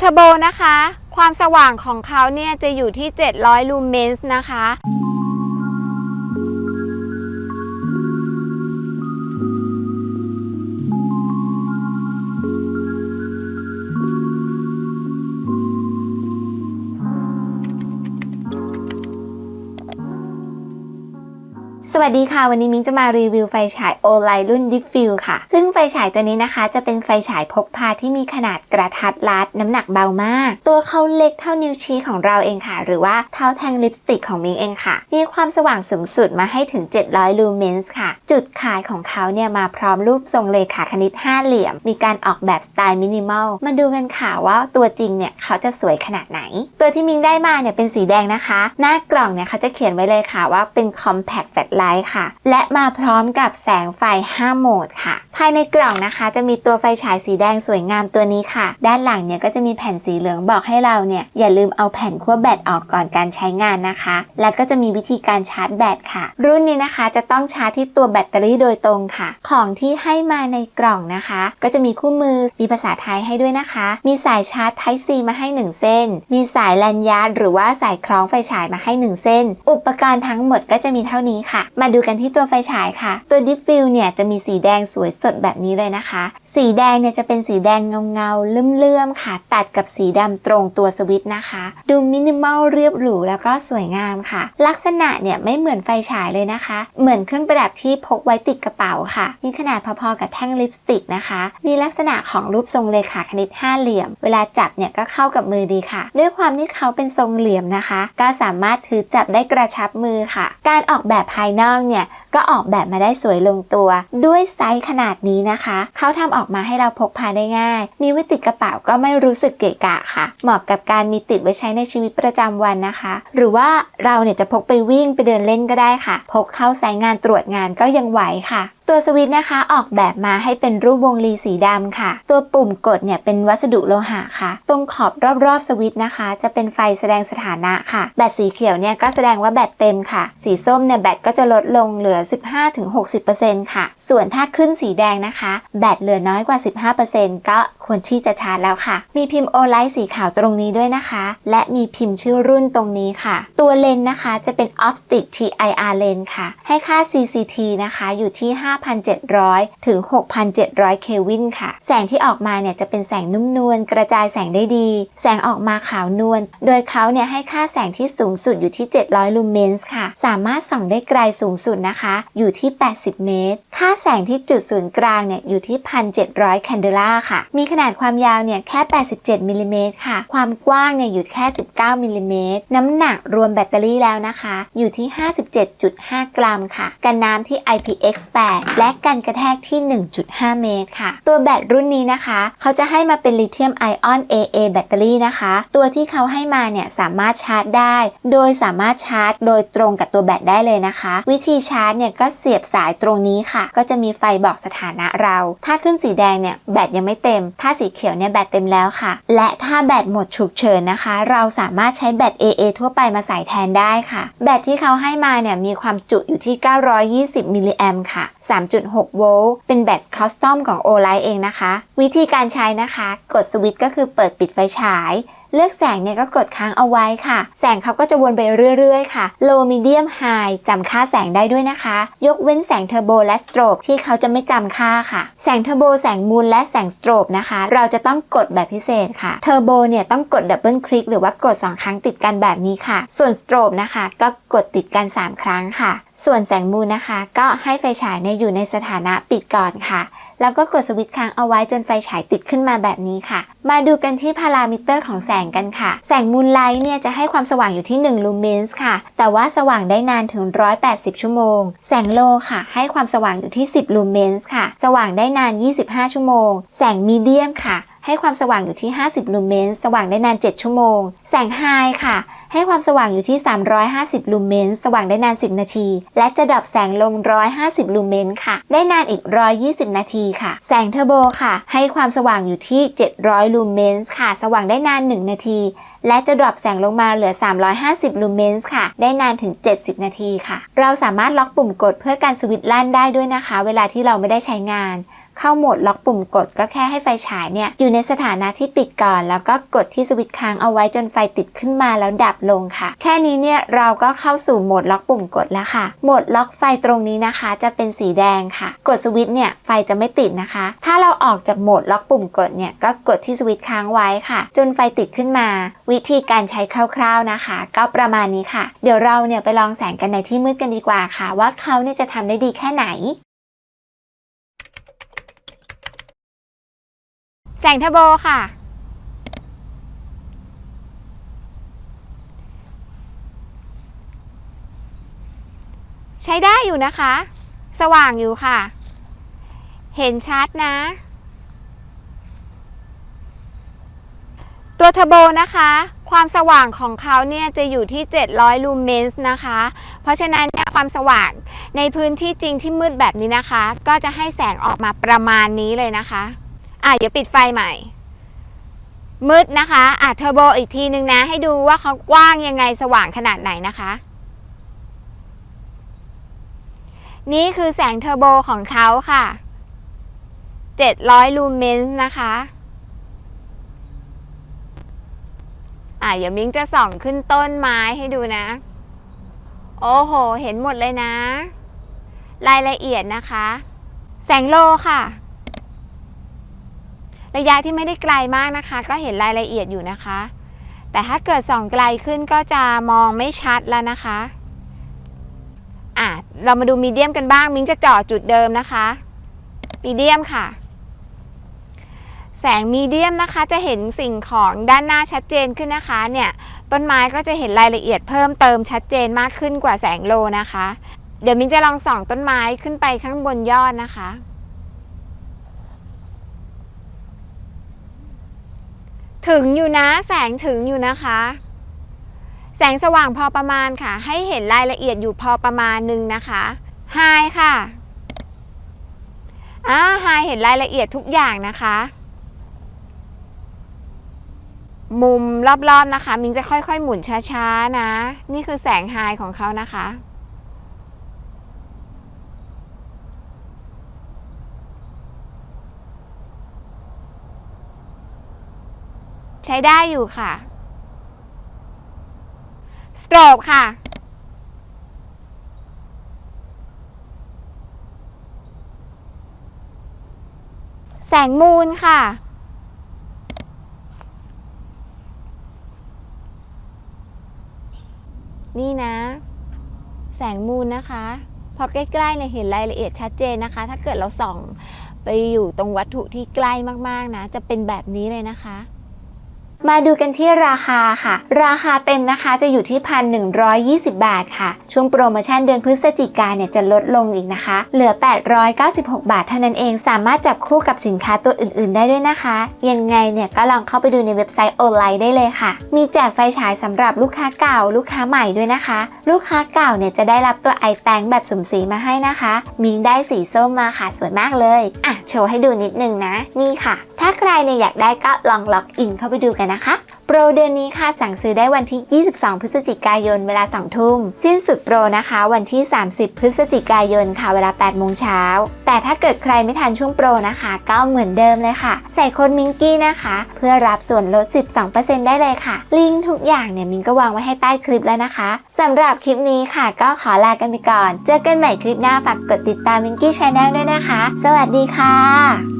เทอร์โบนะคะ ความสว่างของเขาเนี่ยจะอยู่ที่ 700 ลูเมนส์นะคะ สวัสดีค่ะ วันนี้มิ้งจะมารีวิวไฟฉายโอไลรุ่น Diffuse ค่ะ ซึ่งไฟฉายตัวนี้นะคะ จะเป็นไฟฉายพกพาที่มีขนาดกระทัดรัดน้ำหนักเบามาก ตัวเขาเล็กเท่านิ้วชี้ของเราเองค่ะ หรือว่าเท่าแท่งลิปสติกของมิ้งเองค่ะ มีความสว่างสูงสุดมาให้ถึง 700 ลูเมนส์ค่ะ จุดขายของเขาเนี่ยมาพร้อมรูปทรงเลขาคณิตห้าเหลี่ยม มีการออกแบบสไตล์มินิมอล มาดูกันค่ะว่าตัวจริงเนี่ยเขาจะสวยขนาดไหน ตัวที่มิ้งได้มาเนี่ยเป็นสีแดงนะคะ หน้ากล่องเนี่ยเขาจะเขียนไว้เลยค่ะว่าเป็น compact flat light ค่ะ และมาพร้อมกับแสงไฟ 5 โหมดค่ะ ภายในกล่องนะคะจะมีตัวไฟฉายสีแดงสวยงามตัวนี้ค่ะ ด้านหลังเนี่ยก็จะมีแผ่นสีเหลืองบอกให้เราเนี่ยอย่าลืมเอาแผ่นขั้วแบตออกก่อนการใช้งานนะคะ แล้วก็จะมีวิธีการชาร์จแบตค่ะ รุ่นนี้นะคะจะต้องชาร์จที่ตัวแบตเตอรี่โดยตรงค่ะ ของที่ให้มาในกล่องนะคะ ก็จะมีคู่มือมีภาษาไทยให้ด้วยนะคะ มีสายชาร์จ Type C มาให้ 1 เส้น มีสายแลนยาร์ดหรือว่าสายคล้องไฟฉายมาให้ 1 เส้น อุปกรณ์ทั้งหมดก็จะมีเท่านี้ค่ะมาดูกันที่ตัวไฟฉายค่ะ ตัวดิฟฟิลเนี่ยจะมีสีแดงสวยสดแบบนี้เลยนะคะ สีแดงเนี่ยจะเป็นสีแดงเงาเงาๆเลื่อมๆค่ะ ตัดกับสีดำตรงตัวสวิตช์นะคะ ดูมินิมอลเรียบหรูแล้วก็สวยงามค่ะ ลักษณะเนี่ยไม่เหมือนไฟฉายเลยนะคะ เหมือนเครื่องประดับที่พกไว้ติดกระเป๋าค่ะมีขนาดพอๆกับแท่งลิปสติกนะคะ มีลักษณะของรูปทรงเลขาคณิตห้าเหลี่ยม เวลาจับเนี่ยก็เข้ากับมือดีค่ะ ด้วยความที่เขาเป็นทรงเหลี่ยมนะคะ ก็สามารถถือจับได้กระชับมือค่ะ การออกแบบภายนอกเนี่ยก็ออกแบบมาได้สวยลงตัว ด้วยไซส์ขนาดนี้นะคะ เขาทำออกมาให้เราพกพาได้ง่าย มีไว้ติดกระเป๋าก็ไม่รู้สึกเกะกะค่ะ เหมาะกับการมีติดไว้ใช้ในชีวิตประจำวันนะคะ หรือว่าเราเนี่ยจะพกไปวิ่งไปเดินเล่นก็ได้ค่ะ พกเข้าสายงานตรวจงานก็ยังไหวค่ะ ตัวสวิตช์นะคะออกแบบมาให้เป็นรูปวงรีสีดำค่ะ ตัวปุ่มกดเนี่ยเป็นวัสดุโลหะค่ะ ตรงขอบรอบๆสวิตช์นะคะ จะเป็นไฟแสดงสถานะค่ะ แบตสีเขียวเนี่ยก็แสดงว่าแบตเต็มค่ะ สีส้มเนี่ยแบตก็จะลดลงเหลือ 15-60%ค่ะ ส่วนถ้าขึ้นสีแดงนะคะ แบตเหลือน้อยกว่า 15%ก็ควรที่จะชาร์จแล้วค่ะ มีพิมพ์โอไลท์สีขาวตรงนี้ด้วยนะคะ และมีพิมพ์ชื่อรุ่นตรงนี้ค่ะ ตัวเลนส์นะคะจะเป็น Optic TIR เลนส์ค่ะ ให้ค่า CCT นะคะอยู่ที่5,700 ถึง 6,700 เควินค่ะ แสงที่ออกมาเนี่ยจะเป็นแสงนุ่มนวลกระจายแสงได้ดี แสงออกมาขาวนวล โดยเขาเนี่ยให้ค่าแสงที่สูงสุดอยู่ที่ 700 ลูเมนส์ค่ะ สามารถส่องได้ไกลสูงสุดนะคะ อยู่ที่ 80 เมตร ค่าแสงที่จุดศูนย์กลางเนี่ยอยู่ที่ 1,700 แคนเดล่าค่ะ มีขนาดความยาวเนี่ยแค่ 87 มิลลิเมตรค่ะ ความกว้างเนี่ยอยู่แค่ 19 มิลลิเมตร น้ำหนักรวมแบตเตอรี่แล้วนะคะ อยู่ที่ 57.5 กรัมค่ะ กันน้ำที่ IPX8 และกันกระแทกที่ 1.5 เมตรค่ะ ตัวแบตรุ่นนี้นะคะ เขาจะให้มาเป็นลิเธียมไอออน AA แบตเตอรี่นะคะ ตัวที่เขาให้มาเนี่ยสามารถชาร์จได้ โดยสามารถชาร์จโดยตรงกับตัวแบตได้เลยนะคะ วิธีชาร์จเนี่ยก็เสียบสายตรงนี้ค่ะ ก็จะมีไฟบอกสถานะเรา ถ้าขึ้นสีแดงเนี่ยแบตยังไม่เต็ม ถ้าสีเขียวเนี่ยแบตเต็มแล้วค่ะ และถ้าแบตหมดฉุกเฉินนะคะ เราสามารถใช้แบต AA ทั่วไปมาใส่แทนได้ค่ะ แบตที่เขาให้มาเนี่ยมีความจุอยู่ที่ 920 มิลลิแอมค่ะ3.6 โวลต์ เป็นแบตคอสตอมของ o l i g h t เองนะคะ วิธีการใช้นะคะ กดสวิตช์ก็คือเปิดปิดไฟฉาย เลือกแสงเนี่ยก็กดค้างเอาไว้ค่ะ แสงเขาก็จะวนไปเรื่อยๆ ค่ะ low medium high จำค่าแสงได้ด้วยนะคะ ยกเว้นแสงเทอร์โบและสโตรบที่เขาจะไม่จำค่าค่ะ แสงเทอร์โบแสงมูลและแสงสโตรบนะคะ เราจะต้องกดแบบพิเศษค่ะ เทอร์โบเนี่ยต้องกดดับเบิลคลิกหรือว่ากด 2 ครั้งติดกันแบบนี้ค่ะ ส่วนสโตรบนะคะ ก็กดติดกัน 3 ครั้งค่ะ ส่วนแสงมูลนะคะ ก็ให้ไฟฉายเนี่ยอยู่ในสถานะปิดก่อนค่ะ แล้วก็กดสวิตช์ค้างเอาไว้จนไฟฉายติดขึ้นมาแบบนี้ค่ะ มาดูกันที่พารามิเตอร์ของแสงกันค่ะ แสงมูลไลท์เนี่ยจะให้ความสว่างอยู่ที่ 1 ลูเมนส์ค่ะ แต่ว่าสว่างได้นานถึง 180 ชั่วโมง แสงโลค่ะ ให้ความสว่างอยู่ที่ 10 ลูเมนส์ค่ะ สว่างได้นาน 25 ชั่วโมง แสงมีเดียมค่ะให้ความสว่างอยู่ที่ 50 ลูเมนส์สว่างได้นาน 7 ชั่วโมง แสงไฮค่ะ ให้ความสว่างอยู่ที่ 350 ลูเมนส์สว่างได้นาน 10 นาที และจะดับแสงลง 150 ลูเมนส์ค่ะ ได้นานอีก 120 นาทีค่ะ แสงเทอร์โบค่ะ ให้ความสว่างอยู่ที่ 700 ลูเมนส์ค่ะ สว่างได้นาน 1 นาทีและจะดรอปแสงลงมาเหลือ 350 ลูเมนส์ค่ะ ได้นานถึง 70 นาทีค่ะ เราสามารถล็อกปุ่มกดเพื่อการสวิตช์ลั่นได้ด้วยนะคะ เวลาที่เราไม่ได้ใช้งาน เข้าโหมดล็อกปุ่มกดก็แค่ให้ไฟฉายเนี่ยอยู่ในสถานะที่ปิดก่อน แล้วก็กดที่สวิตช์ค้างเอาไว้จนไฟติดขึ้นมาแล้วดับลงค่ะ แค่นี้เนี่ยเราก็เข้าสู่โหมดล็อกปุ่มกดแล้วค่ะ โหมดล็อกไฟตรงนี้นะคะ จะเป็นสีแดงค่ะ กดสวิตช์เนี่ยไฟจะไม่ติดนะคะ ถ้าเราออกจากโหมดล็อกปุ่มกดเนี่ยก็กดที่สวิตช์ค้างไว้ค่ะ จนไฟติดขึ้นมา วิธีการใช้คร่าวๆนะคะ ก็ประมาณนี้ค่ะ เดี๋ยวเราเนี่ยไปลองแสงกันในที่มืดกันดีกว่าค่ะ ว่าเขาเนี่ยจะทำได้ดีแค่ไหน แสงเทอร์โบค่ะ ใช้ได้อยู่นะคะ สว่างอยู่ค่ะ เห็นชัดนะ ตัวเทอร์โบนะคะ ความสว่างของเขาเนี่ยจะอยู่ที่ 700 ลูเมนส์นะคะ เพราะฉะนั้นเนี่ยความสว่างในพื้นที่จริงที่มืดแบบนี้นะคะ ก็จะให้แสงออกมาประมาณนี้เลยนะคะ อะเดี๋ยวปิดไฟใหม่ มืดนะคะ อะเทอร์โบอีกทีนึงนะ ให้ดูว่าเขากว้างยังไงสว่างขนาดไหนนะคะ นี่คือแสงเทอร์โบของเขาค่ะ 700 ลูเมนส์นะคะ อะเดี๋ยวมิ้งจะส่องขึ้นต้นไม้ให้ดูนะ โอ้โห เห็นหมดเลยนะ รายละเอียดนะคะ แสงโลค่ะ ระยะที่ไม่ได้ไกลมากนะคะ ก็เห็นรายละเอียดอยู่นะคะ แต่ถ้าเกิดส่องไกลขึ้นก็จะมองไม่ชัดแล้วนะคะอะเรามาดูมีเดียมกันบ้าง มิ้งจะเจาะจุดเดิมนะคะ มีเดียมค่ะ แสงมีเดียมนะคะ จะเห็นสิ่งของด้านหน้าชัดเจนขึ้นนะคะ เนี่ย ต้นไม้ก็จะเห็นรายละเอียดเพิ่มเติมชัดเจนมากขึ้นกว่าแสงโลนะคะ เดี๋ยวมิ้งจะลองส่องต้นไม้ขึ้นไปข้างบนยอดนะคะ ถึงอยู่นะแสงถึงอยู่นะคะ แสงสว่างพอประมาณค่ะ ให้เห็นรายละเอียดอยู่พอประมาณหนึ่งนะคะไฮค่ะอ่าไฮเห็นรายละเอียดทุกอย่างนะคะ มุมรอบๆนะคะ มิงจะค่อยๆ หมุนช้าๆนะ นี่คือแสงไฮของเขานะคะ ใช้ได้อยู่ค่ะ สโตรบค่ะ แสงมูลค่ะนี่นะ แสงมูลนะคะ พอใกล้ๆเนี่ยเห็นรายละเอียดชัดเจนนะคะ ถ้าเกิดเราส่องไปอยู่ตรงวัตถุที่ใกล้มากๆนะ จะเป็นแบบนี้เลยนะคะ มาดูกันที่ราคาค่ะ ราคาเต็มนะคะจะอยู่ที่ 1,120 บาทค่ะ ช่วงโปรโมชั่นเดือนพฤศจิกาเนี่ยจะลดลงอีกนะคะ เหลือ 896 บาทเท่านั้นเอง สามารถจับคู่กับสินค้าตัวอื่น ๆ ได้ด้วยนะคะ ยังไงเนี่ยก็ลองเข้าไปดูในเว็บไซต์ออนไลน์ได้เลยค่ะ มีแจกไฟฉายสำหรับลูกค้าเก่า ลูกค้าใหม่ด้วยนะคะ ลูกค้าเก่าเนี่ยจะได้รับตัวไอแตงแบบสมสีมาให้นะคะมิงได้สีส้มมาค่ะสวยมากเลย อะโชว์ให้ดูนิดนึงนะ นี่ค่ะ ถ้าใครเนี่ยอยากได้ก็ลองล็อกอินเข้าไปดูกันนะคะ โปรเดือนนี้ค่ะสั่งซื้อได้วันที่ 22 พฤศจิกายนเวลา 2 ทุ่ม สิ้นสุดโปรนะคะ วันที่ 30 พฤศจิกายนค่ะเวลา 8 โมงเช้า แต่ถ้าเกิดใครไม่ทันช่วงโปรนะคะก็เหมือนเดิมเลยค่ะ ใส่โค้ดมิงกี้นะคะ เพื่อรับส่วนลด 12%ได้เลยค่ะ ลิงก์ทุกอย่างเนี่ยมิงก็วางไว้ให้ใต้คลิปแล้วนะคะสำหรับคลิปนี้ค่ะก็ขอลากันไปก่อน เจอกันใหม่คลิปหน้าฝากกดติดตามมิงกี้ชาแนลด้วยนะคะ สวัสดีค่ะ